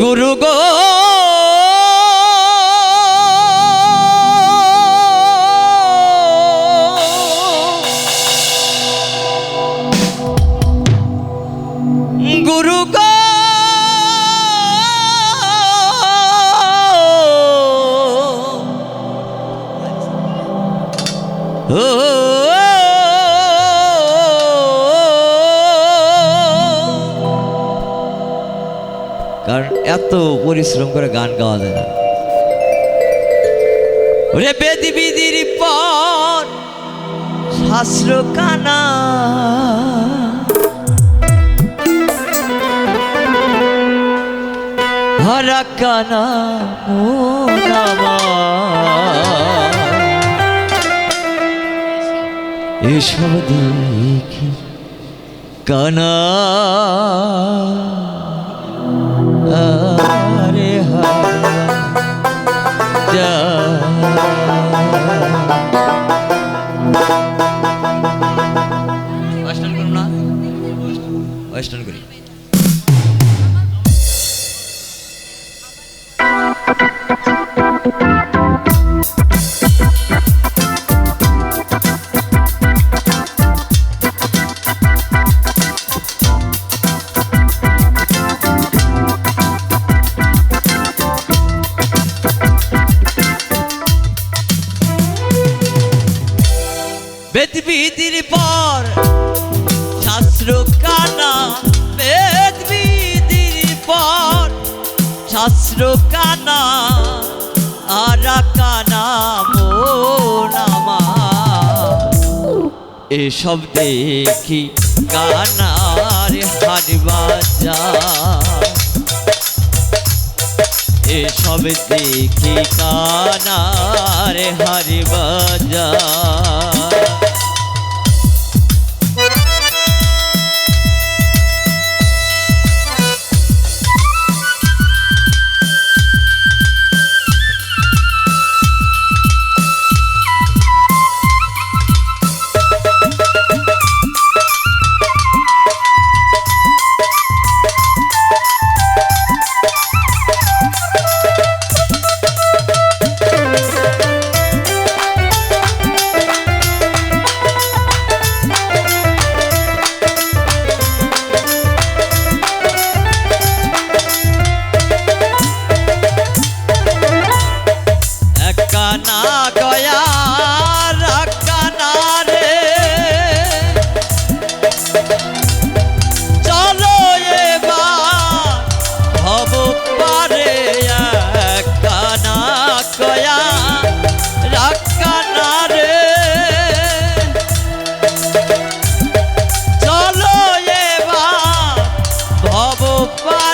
গুরু গো কারণ এত পরিশ্রম করে গান গাওয়া যায় না। ওরে শাস্ত্র কানা। হরা কানা এসব দেখি কানা। আরে বেদ বিধির পর শাস্ত্র কানা বেদ বিধির পর শাস্ত্র কানা আর কানা মোনামা এসব দেখি কানার হাট বাজার এসব দেখি কানার হারি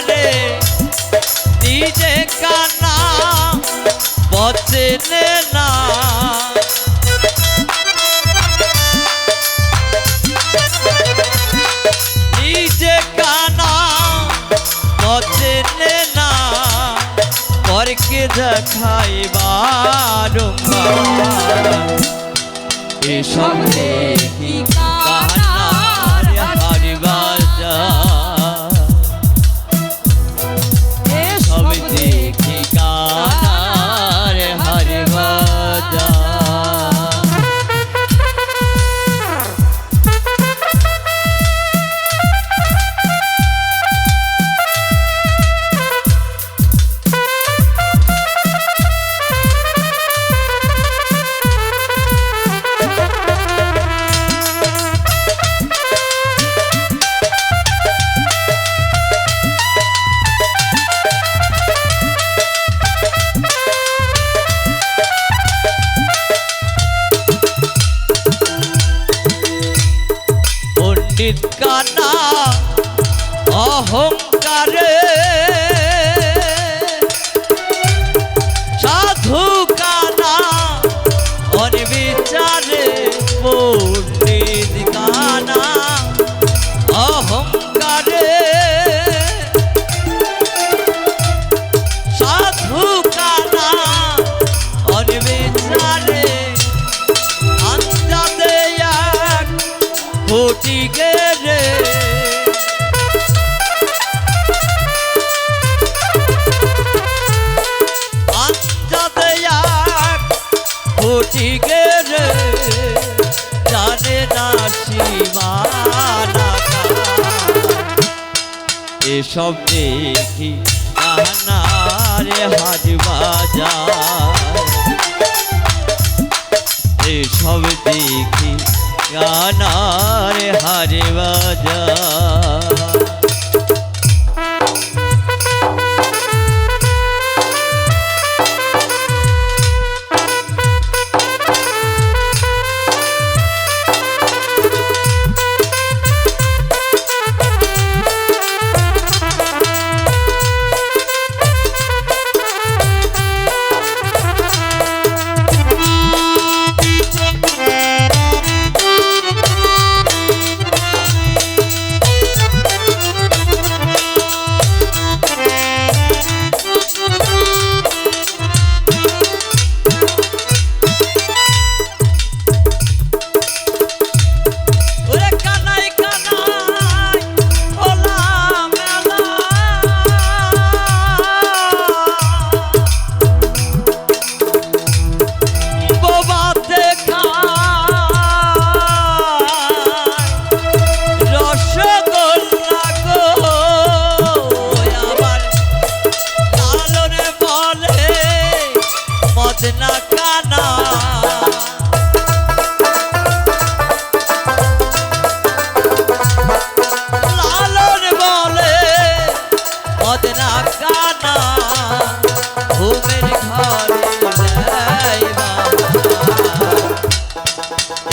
পারে নিজে কানা বচনে না নিজে কানা বচনে না পরকে দেখাই বারম্বার এসব দেখি কানার পণ্ডিত মুচিকে এসব দেখি কানারে হাজ বাজা এসব দেখি গানারে হাজ বাজা